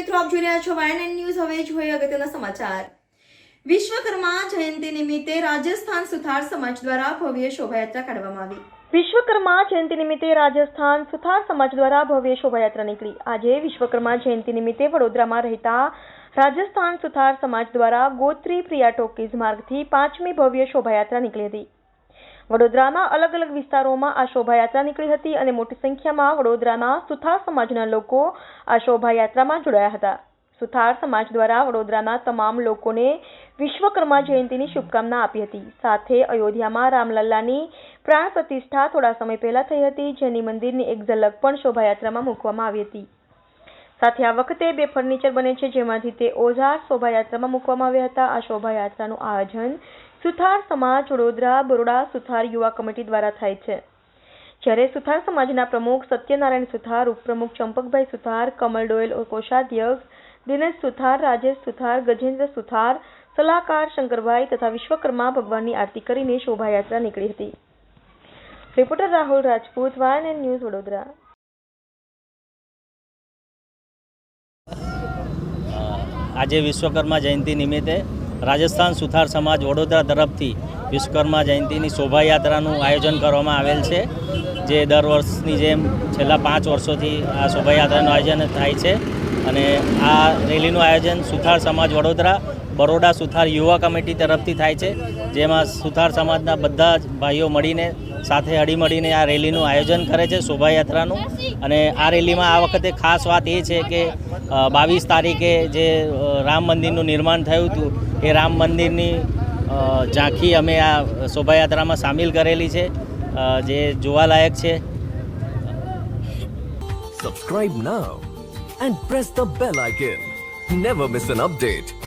મિત્રો, આપ જોઈ રહ્યા છો વાયન ન્યૂઝ હવે જોઈએ અગત્યના સમાચાર. વિશ્વકર્મા જયંતિ નિમિત્તે રાજસ્થાન સુથાર સમાજ દ્વારા ભવ્ય શોભાયાત્રા કાઢવામાં આવી. વિશ્વકર્મા જયંતિ નિમિત્તે રાજસ્થાન સુથાર સમાજ દ્વારા ભવ્ય શોભાયાત્રા નીકળી. આજે વિશ્વકર્મા જયંતિ નિમિત્તે વડોદરામાં રહેતા રાજસ્થાન સુથાર સમાજ દ્વારા ગોત્રી પ્રિયા ટોકીઝ માર્ગથી પાંચમી ભવ્ય શોભાયાત્રા નીકળી હતી. વડોદરાના અલગ અલગ વિસ્તારોમાં આ શોભાયાત્રા નીકળી હતી અને મોટી સંખ્યામાં વડોદરામાં સુથાર સમાજના લોકો આ શોભાયાત્રામાં જોડાયા હતા. સુથાર સમાજ દ્વારા વડોદરાના તમામ લોકોને વિશ્વકર્મા જયંતિની શુભકામના આપી હતી. સાથે અયોધ્યામાં રામલલ્લાની પ્રાણ પ્રતિષ્ઠા થોડા સમય પહેલા થઈ હતી, જેની મંદિરની એક ઝલક પણ શોભાયાત્રામાં મૂકવામાં આવી હતી. સાથે આ વખતે બે ફર્નિચર બને છે, જેમાંથી તે ઓઝાર શોભાયાત્રામાં મૂકવામાં આવ્યા હતા. આ શોભાયાત્રાનું આયોજન સુથાર સમાજ વડોદરા બરોડા સુથાર યુવા કમિટી દ્વારા થાય છે. જ્યારે સુથાર સમાજના પ્રમુખ સત્યનારાયણ સુથાર, ઉપપ્રમુખ ચંપકભાઈ સુથાર, કમલ ડોયલ કોષાધ્યક્ષ, દિનેશ સુથાર, રાજેશ સુથાર, ગજેન્દ્ર સુથાર, સલાહકાર શંકરભાઈ તથા વિશ્વકર્મા ભગવાનની આરતી કરીને શોભાયાત્રા નીકળી હતી. રિપોર્ટર રાહુલ રાજપૂત, વાયન એન્ડ ન્યૂઝ વડોદરા. આજે વિશ્વકર્મા જયંતિ નિમિત્તે રાજસ્થાન સુથાર સમાજ વડોદરા તરફથી વિશ્વકર્મા જયંતિની શોભાયાત્રાનું આયોજન કરવામાં આવેલ છે, જે દર વર્ષની જેમ છેલ્લા પાંચ વર્ષોથી આ શોભાયાત્રાનું આયોજન થાય છે. અને આ રેલીનું આયોજન સુથાર સમાજ વડોદરા, બરોડા સુથાર યુવા કમિટી તરફથી થાય છે, જેમાં સુથાર સમાજના બધા જ ભાઈઓ મળીને સાથે હળીમળીને આ રેલીનું આયોજન કરે છે શોભાયાત્રાનું. અને આ રેલીમાં આ વખતે ખાસ વાત એ છે કે બાવીસ તારીખે જે રામ મંદિરનું નિર્માણ થયું હતું એ રામ મંદિરની ઝાંખી અમે આ શોભાયાત્રામાં સામેલ કરેલી છે જે જોવાલાયક છે Subscribe now and press the bell icon. Never miss an update.